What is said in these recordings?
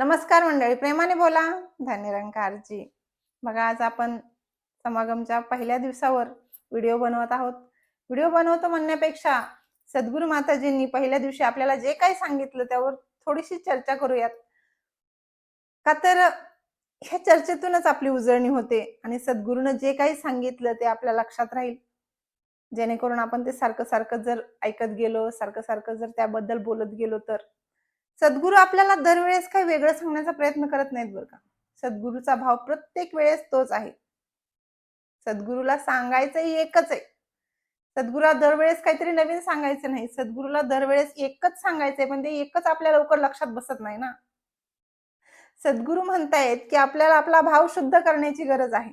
नमस्कार मंडळी प्रेमाने बोला. धन्यरंकारजी बघा आज आपण समागमच्या पहिल्या दिवसावर व्हिडिओ बनवत आहोत. व्हिडिओ बनवतो म्हणण्यापेक्षा सद्गुरू माताजींनी पहिल्या दिवशी आपल्याला जे काही सांगितलं त्यावर थोडीशी चर्चा करूयात. का तर ह्या चर्चेतूनच आपली उजळणी होते आणि सद्गुरूनं जे काही सांगितलं ते आपल्या लक्षात राहील. जेणेकरून आपण ते सारखं सारखं जर ऐकत गेलो सारखं सारखं जर त्याबद्दल बोलत गेलो तर. सद्गुरू आपल्याला दरवेळेस काही वेगळं सांगण्याचा प्रयत्न करत नाहीत बरं का. सद्गुरूचा भाव प्रत्येक वेळेस तोच आहे. सद्गुरूला सांगायचंही एकच आहे. सद्गुरूला दरवेळेस काहीतरी नवीन सांगायचं नाही. सद्गुरूला दरवेळेस एकच सांगायचंय पण ते एकच आपल्या लवकर लक्षात बसत नाही ना. सद्गुरू म्हणतायत की आपल्याला आपला भाव शुद्ध करण्याची गरज आहे.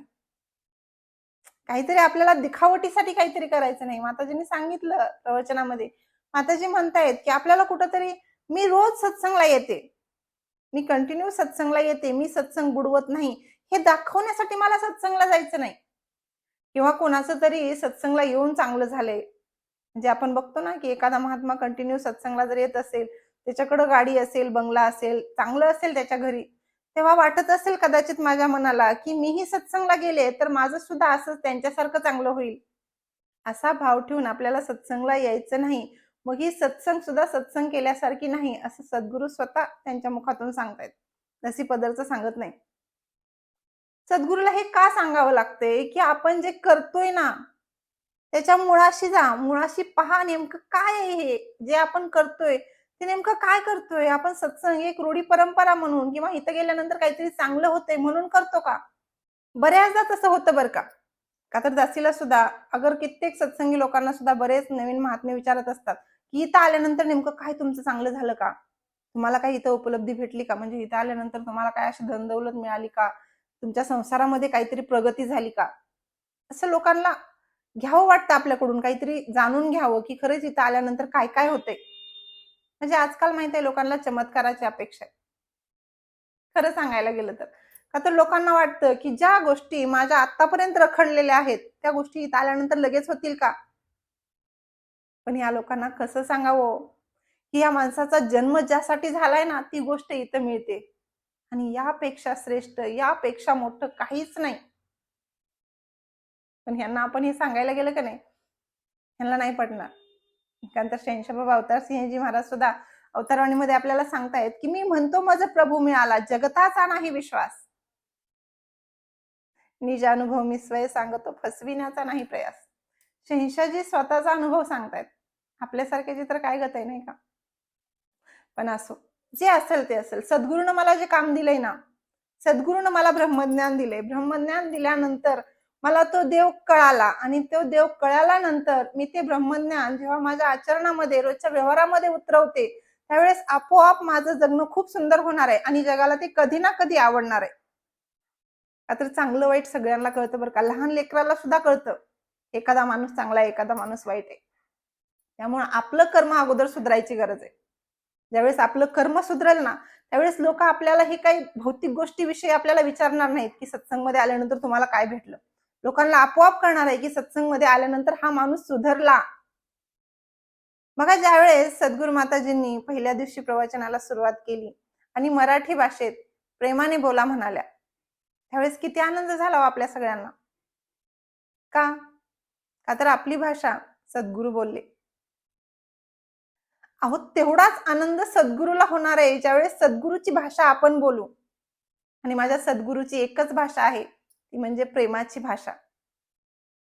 काहीतरी आपल्याला दिखावटीसाठी काहीतरी करायचं नाही. माताजींनी सांगितलं प्रवचनामध्ये. माताजी म्हणतायत की आपल्याला कुठंतरी मी रोज सत्संगला येते. मी कंटिन्यू सत्संगला येते. मी सत्संग बुडवत नाही. हे दाखवण्यासाठी मला सत्संगला जायचं नाही. किंवा कोणाचं तरी सत्संगला येऊन चांगलं झालंय. म्हणजे आपण बघतो ना की एखादा महात्मा कंटिन्यू सत्संगला जर येत असेल त्याच्याकडं गाडी असेल बंगला असेल चांगलं असेल त्याच्या घरी तेव्हा वाटत असेल कदाचित माझ्या मनाला की मीही सत्संगला गेले तर माझं सुद्धा असं त्यांच्यासारखं चांगलं होईल. असा भाव ठेवून आपल्याला सत्संगला यायचं नाही. मग ही सत्संग सुद्धा सत्संग केल्यासारखी नाही असं सद्गुरू स्वतः त्यांच्या मुखातून सांगतायत. नसी पदरचं सांगत नाही. सद्गुरूला हे का सांगावं लागतंय? की आपण जे करतोय ना त्याच्या मुळाशी जा मुळाशी पहा नेमकं काय आहे हे? जे आपण करतोय ते नेमकं काय करतोय? आपण सत्संग एक रूढी परंपरा म्हणून किंवा इथं गेल्यानंतर काहीतरी चांगलं होतंय म्हणून करतो का? बऱ्याचदा तसं होतं बरं का. का तर दासीला सुद्धा अगर कित्येक सत्संगी लोकांना सुद्धा बरेच नवीन महात्मे विचारत असतात की इथं आल्यानंतर नेमकं काय तुमचं चांगलं झालं का? तुम्हाला काही इथं उपलब्धी भेटली का? म्हणजे इथं आल्यानंतर तुम्हाला काय अशी धनदौलत मिळाली का? तुमच्या संसारामध्ये काहीतरी प्रगती झाली का? असं लोकांना घ्यावं वाटतं आपल्याकडून काहीतरी जाणून घ्यावं की खरंच इथं आल्यानंतर काय काय होते म्हणजे आजकाल माहीत आहे लोकांना चमत्काराची अपेक्षा आहे. खरं सांगायला गेलं तर. का तर लोकांना वाटतं की ज्या गोष्टी माझ्या आतापर्यंत रखडलेल्या आहेत त्या गोष्टी इथं आल्यानंतर लगेच होतील का? पण या लोकांना कसं सांगावं? की या माणसाचा जन्म ज्यासाठी झालाय ना ती गोष्ट इथं मिळते. आणि यापेक्षा श्रेष्ठ यापेक्षा मोठं काहीच नाही. पण ह्यांना आपण हे सांगायला गेलं का नाही? ह्यांना नाही पडणार कारण तर शंशबाबा अवतार सिंहजी महाराज सुद्धा अवतारवाणीमध्ये आपल्याला सांगतायत की मी म्हणतो माझा प्रभू मिळाला जगताचा नाही विश्वास. निज अनुभव मी स्वय सांगतो फसविण्याचा नाही प्रयास. शहशाजी स्वतःचा अनुभव सांगतायत आपल्यासारख्याची तर काय गत आहे नाही का? पण असो जे असेल ते असेल. सद्गुरूनं मला जे काम दिलंय ना सद्गुरूनं मला ब्रह्मज्ञान दिलंय. ब्रह्मज्ञान दिल्यानंतर मला तो देव कळाला आणि तो देव कळाल्यानंतर मी ते ब्रह्मज्ञान जेव्हा माझ्या आचरणामध्ये रोजच्या व्यवहारामध्ये उतरवते त्यावेळेस आपोआप माझं जगणं खूप सुंदर होणार आहे आणि जगाला ते कधी ना कधी आवडणार आहे. का तर चांगलं वाईट सगळ्यांना कळतं बरं का. लहान लेकराला सुद्धा कळतं. एखादा माणूस चांगला आहे एखादा माणूस वाईट आहे. त्यामुळे आपलं कर्म अगोदर सुधारायची गरज आहे. ज्यावेळेस आपलं कर्म सुधरेल ना त्यावेळेस लोक आपल्याला हे काही भौतिक गोष्टीविषयी आपल्याला विचारणार नाहीत की सत्संगमध्ये आल्यानंतर तुम्हाला काय भेटलं. लोकांना आपोआप कळणार आहे की सत्संगमध्ये आल्यानंतर हा माणूस सुधरला. बघा ज्यावेळेस सद्गुरू माताजींनी पहिल्या दिवशी प्रवचनाला सुरुवात केली आणि मराठी भाषेत प्रेमाने बोला म्हणाल्या त्यावेळेस किती आनंद झाला हो आपल्या सगळ्यांना. का? का तर आपली भाषा सद्गुरू बोलले. अहो तेवढाच आनंद सद्गुरूला होणार आहे ज्यावेळेस सद्गुरूची भाषा आपण बोलू. आणि माझ्या सद्गुरूची एकच भाषा आहे ती म्हणजे प्रेमाची भाषा.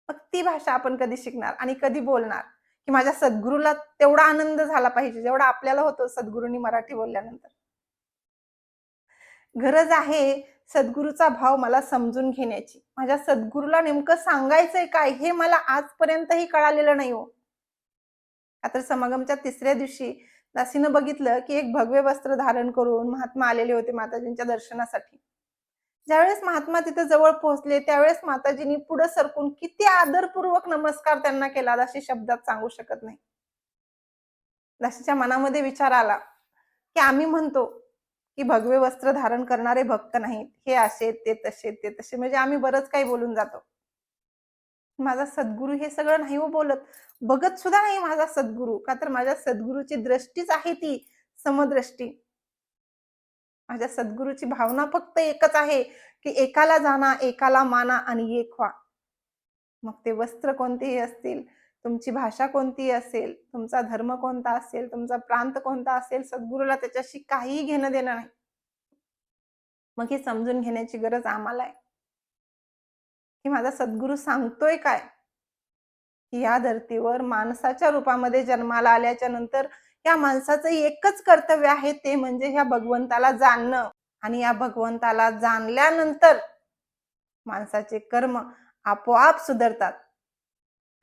मग ती भाषा आपण कधी शिकणार आणि कधी बोलणार? की माझ्या सद्गुरूला तेवढा आनंद झाला पाहिजे जेवढा आपल्याला होतो सद्गुरूंनी मराठी बोलल्यानंतर. गरज आहे सद्गुरूचा भाव मला समजून घेण्याची. माझ्या सद्गुरूला नेमकं सांगायचंय काय हे मला आजपर्यंतही कळालेलं नाही हो. आता समागमच्या तिसऱ्या दिवशी दासीनं बघितलं की एक भगवे वस्त्र धारण करून महात्मा आलेले होते माताजींच्या दर्शनासाठी. ज्यावेळेस महात्मा तिथे जवळ पोहोचले त्यावेळेस माताजींनी पुढे सरकून किती आदरपूर्वक नमस्कार त्यांना केला दाशी शब्दात सांगू शकत नाही. दाशीच्या मनामध्ये विचार आला की आम्ही म्हणतो की भगवे वस्त्र धारण करणारे भक्त नाहीत. हे असे ते तसे ते तसे म्हणजे आम्ही बरंच काही बोलून जातो. माझा सद्गुरू हे सगळं नाही हो बोलत. बघत सुद्धा नाही माझा सद्गुरू. का तर माझ्या सद्गुरूची दृष्टीच आहे ती समदृष्टी. माझ्या सद्गुरूची भावना फक्त एकच आहे की एकाला जाणा एकाला माना आणि एक व्हा. मग ते वस्त्र कोणतेही असतील तुमची भाषा कोणती असेल तुमचा धर्म कोणता असेल तुमचा प्रांत कोणता असेल सद्गुरूला त्याच्याशी काहीही घेणं देणं नाही. मग हे समजून घेण्याची गरज आम्हाला आहे की माझा सद्गुरू सांगतोय काय? की या धर्तीवर माणसाच्या रूपामध्ये जन्माला आल्याच्यानंतर या माणसाचं एकच कर्तव्य आहे ते म्हणजे ह्या भगवंताला जाणणं. आणि या भगवंताला जाणल्यानंतर माणसाचे कर्म आपोआप सुधरतात.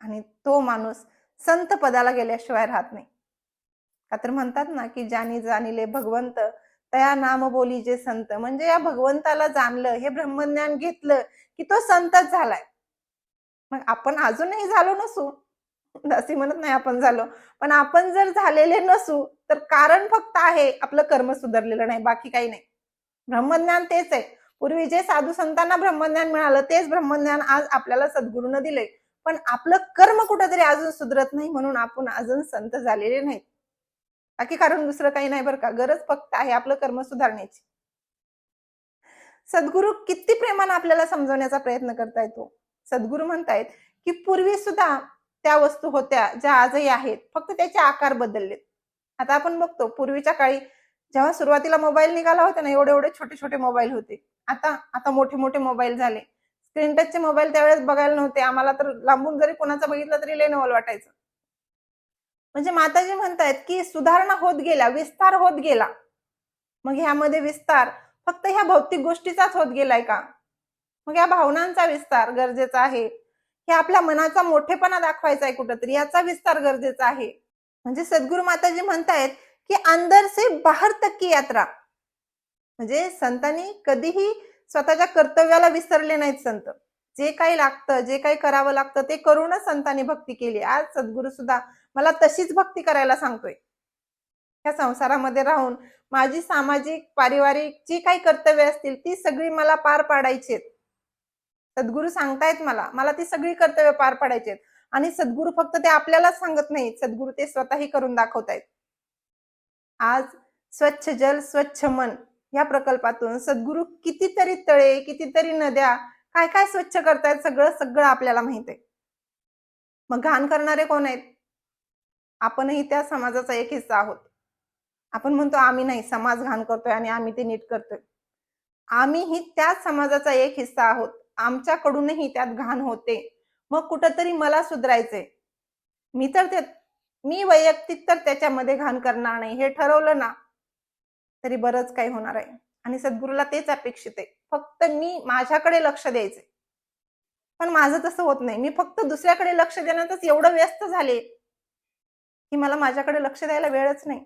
आणि तो माणूस संत पदाला गेल्याशिवाय राहत नाही. का तर म्हणतात ना की ज्यानी जाणीले भगवंत तया नाम बोली जे संत. म्हणजे या भगवंताला जाणलं हे ब्रह्मज्ञान घेतलं की तो संतच झालाय. मग आपण अजूनही झालो नसू. असे म्हणत नाही आपण झालो. पण आपण जर झालेले नसू तर कारण फक्त आहे आपलं कर्म सुधारलेलं नाही बाकी काही नाही. ब्रह्मज्ञान तेच आहे. पूर्वी जे साधू संतांना ब्रह्मज्ञान मिळालं तेच ब्रह्मज्ञान आज आपल्याला सद्गुरूनं दिलंय. पण आपलं कर्म कुठंतरी अजून सुधरत नाही म्हणून आपण अजून संत झालेले नाहीत. बाकी कारण दुसरं काही नाही बरं का. गरज फक्त आहे आपलं कर्म सुधारण्याची. सद्गुरू किती प्रेमानं आपल्याला समजवण्याचा प्रयत्न करता येतो हो. सद्गुरू म्हणतायत की पूर्वी सुद्धा त्या वस्तू होत्या ज्या आजही आहेत. फक्त त्याचे आकार बदललेत. आता आपण बघतो पूर्वीच्या काळी जेव्हा सुरुवातीला मोबाईल निघाला होता ना एवढे एवढे छोटे छोटे मोबाईल होते. आता आता मोठे मोठे मोबाईल झाले. स्क्रीन टचचे मोबाईल त्यावेळेस बघायला नव्हते. आम्हाला तर लांबून जरी कोणाचा बघितलं तरी लेनोवल वाटायचं. म्हणजे माताजी म्हणतायत की सुधारणा होत गेला विस्तार होत गेला. मग ह्यामध्ये विस्तार फक्त ह्या भौतिक गोष्टीचाच होत गेलाय का? मग या भावनांचा विस्तार गरजेचा आहे. हे आपल्या मनाचा मोठेपणा दाखवायचा आहे कुठंतरी याचा विस्तार गरजेचा आहे. म्हणजे सद्गुरु माताजी म्हणतायत की अंदर से बाहेर तक की यात्रा. म्हणजे संतांनी कधीही स्वतःच्या कर्तव्याला विसरले नाहीत संत. जे काही लागतं जे काही करावं लागतं ते करूनच संतांनी भक्ती केली. आज सद्गुरू सुद्धा मला तशीच भक्ती करायला सांगतोय. ह्या संसारामध्ये राहून माझी सामाजिक पारिवारिक जी काही कर्तव्य असतील ती सगळी मला पार पाडायची आहेत सद्गुरू सांगतायत मला मला ती सगळी कर्तव्य पार पाडायची आहेत आणि सद्गुरू फक्त ते आपल्यालाच सांगत नाहीत सद्गुरू ते स्वतःही करून दाखवतायत. आज स्वच्छ जल स्वच्छ मन या प्रकल्पातून सद्गुरू कितीतरी तळे कितीतरी नद्या काय काय स्वच्छ करतायत सगळं सगळं आपल्याला माहीत आहे. मग घाण करणारे कोण आहेत? आपणही त्या समाजाचा एक हिस्सा आहोत. आपण म्हणतो आम्ही नाही समाज घाण करतोय आणि आम्ही ते नीट करतोय. आम्हीही त्याच समाजाचा एक हिस्सा आहोत. आमच्याकडूनही त्यात घाण होते. मग कुठंतरी मला सुधारायचंय. मी तर ते मी वैयक्तिक तर त्याच्यामध्ये घाण करणार नाही. हे ठरवलं ना तरी बरंच काही होणार आहे. आणि सद्गुरूला तेच अपेक्षित आहे. फक्त मी माझ्याकडे लक्ष द्यायचे पण माझं तसं होत नाही. मी फक्त दुसऱ्याकडे लक्ष देण्यातच एवढं व्यस्त झाले. की मला माझ्याकडे लक्ष द्यायला वेळच नाही.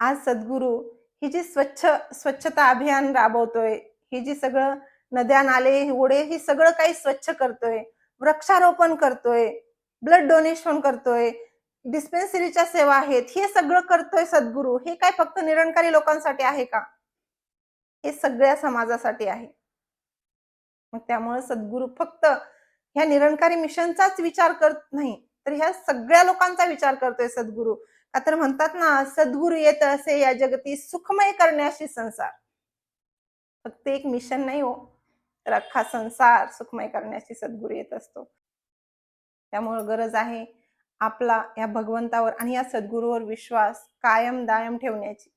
आज सद्गुरू ही जी स्वच्छ स्वच्छता अभियान राबवतोय ही जी सगळं नद्या नाले ओढे ही सगळं काही स्वच्छ करतोय वृक्षारोपण करतोय ब्लड डोनेशन करतोय डिस्पेन्सरीच्या सेवा आहेत हे सगळं करतोय सद्गुरू हे काय फक्त निरंकारी लोकांसाठी आहे का? हे सगळ्या समाजासाठी आहे. मग त्यामुळे सद्गुरू फक्त ह्या निरंकारी मिशनचाच विचार करत नाही तर ह्या सगळ्या लोकांचा विचार करतोय सद्गुरू. का तर म्हणतात ना सद्गुरू येत असे या जगती सुखमय करण्याशी संसार. फक्त एक मिशन नाही हो. तर अख्खा संसार सुखमय करण्याची सद्गुरू येत असतो. त्यामुळे गरज आहे आपला या भगवंतावर आणि या सद्गुरूवर विश्वास कायम दायम ठेवण्याची.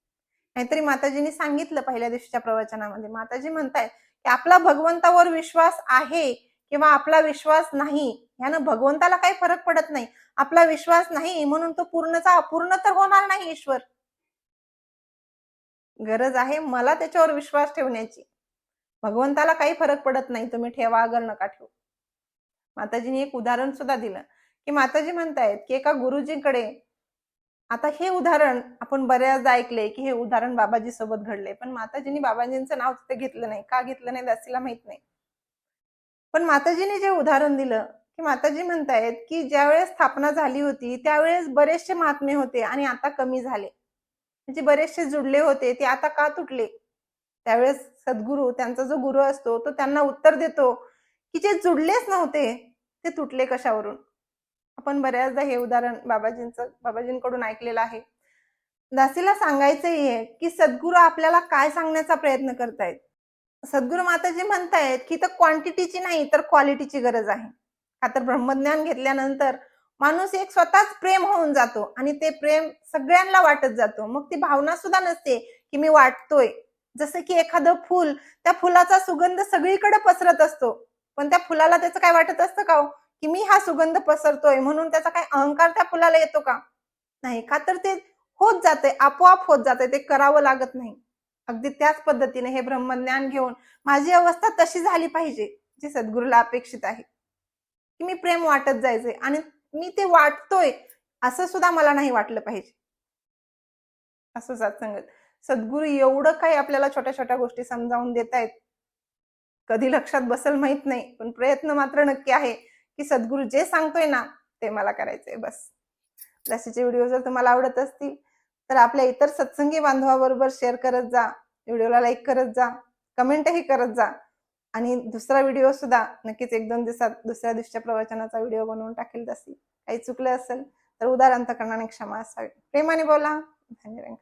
नाहीतरी माताजींनी सांगितलं पहिल्या दिवशीच्या प्रवचनामध्ये. माताजी म्हणतायत की आपला भगवंतावर विश्वास आहे किंवा आपला विश्वास नाही यानं भगवंताला काही फरक पडत नाही. आपला विश्वास नाही म्हणून तो पूर्णचा अपूर्ण तर होणार नाही ईश्वर. गरज आहे मला त्याच्यावर विश्वास ठेवण्याची. भगवंताला काही फरक पडत नाही तुम्ही ठेवा अगर नका ठेवू. माताजीने एक उदाहरण सुद्धा दिलं की माताजी म्हणतायत की एका गुरुजींकडे आता हे उदाहरण आपण बऱ्याचदा ऐकले की हे उदाहरण बाबाजी सोबत घडले पण माताजींनी बाबाजींचं नाव तिथे घेतलं नाही. का घेतलं नाही दासीला माहीत नाही. पण माताजीने जे उदाहरण दिलं की माताजी म्हणतायत की ज्यावेळेस स्थापना झाली होती त्यावेळेस बरेचसे महात्मे होते आणि आता कमी झाले. म्हणजे बरेचसे जुडले होते ते आता का तुटले? त्यावेळेस सद्गुरू त्यांचा जो गुरु असतो तो त्यांना उत्तर देतो की जे जुडलेच नव्हते ते तुटले कशावरून? आपण बऱ्याचदा हे उदाहरण बाबाजींचं बाबाजींकडून ऐकलेलं आहे. दासीला सांगायचंही आहे की सद्गुरू आपल्याला काय सांगण्याचा प्रयत्न करतायत? सद्गुरू माताजी म्हणतायत की तर क्वांटिटीची नाही तर क्वालिटीची गरज आहे. का तर ब्रह्मज्ञान घेतल्यानंतर माणूस एक स्वतःच प्रेम होऊन जातो आणि ते प्रेम सगळ्यांना वाटत जातो. मग ती भावना सुद्धा नसते की मी वाटतोय. जसं की एखादं फुल त्या फुलाचा सुगंध सगळीकडे पसरत असतो. पण त्या फुलाला त्याचं काय वाटत असतं का हो? की मी हा सुगंध पसरतोय म्हणून त्याचा काय अहंकार त्या फुलाला येतो का? नाही का तर ते होत जाते आपोआप होत जाते ते करावं लागत नाही. अगदी त्याच पद्धतीने हे ब्रह्मज्ञान घेऊन माझी अवस्था तशी झाली पाहिजे जी सद्गुरूला अपेक्षित आहे. की मी प्रेम वाटत जायचंय आणि मी ते वाटतोय असं सुद्धा मला नाही वाटलं पाहिजे. असं सत्संगत सद्गुरू एवढं काही आपल्याला छोट्या छोट्या गोष्टी समजावून देत आहेत. कधी लक्षात बसल माहीत नाही पण प्रयत्न मात्र नक्की आहे की सद्गुरू जे सांगतोय ना ते मला करायचंय बस. लसीचे व्हिडिओ जर तुम्हाला आवडत असतील तर आपल्या इतर सत्संगी बांधवाबरोबर शेअर करत जा व्हिडिओला लाईक करत जा कमेंटही करत जा. आणि दुसरा व्हिडिओ सुद्धा नक्कीच एक दोन दिवसात दुसऱ्या दिवशीच्या प्रवचनाचा व्हिडिओ बनवून टाकेल तशी. काही चुकलं असेल तर उदाहरण करणाने क्षमा असावी. प्रेमाने बोला. धन्यवाद.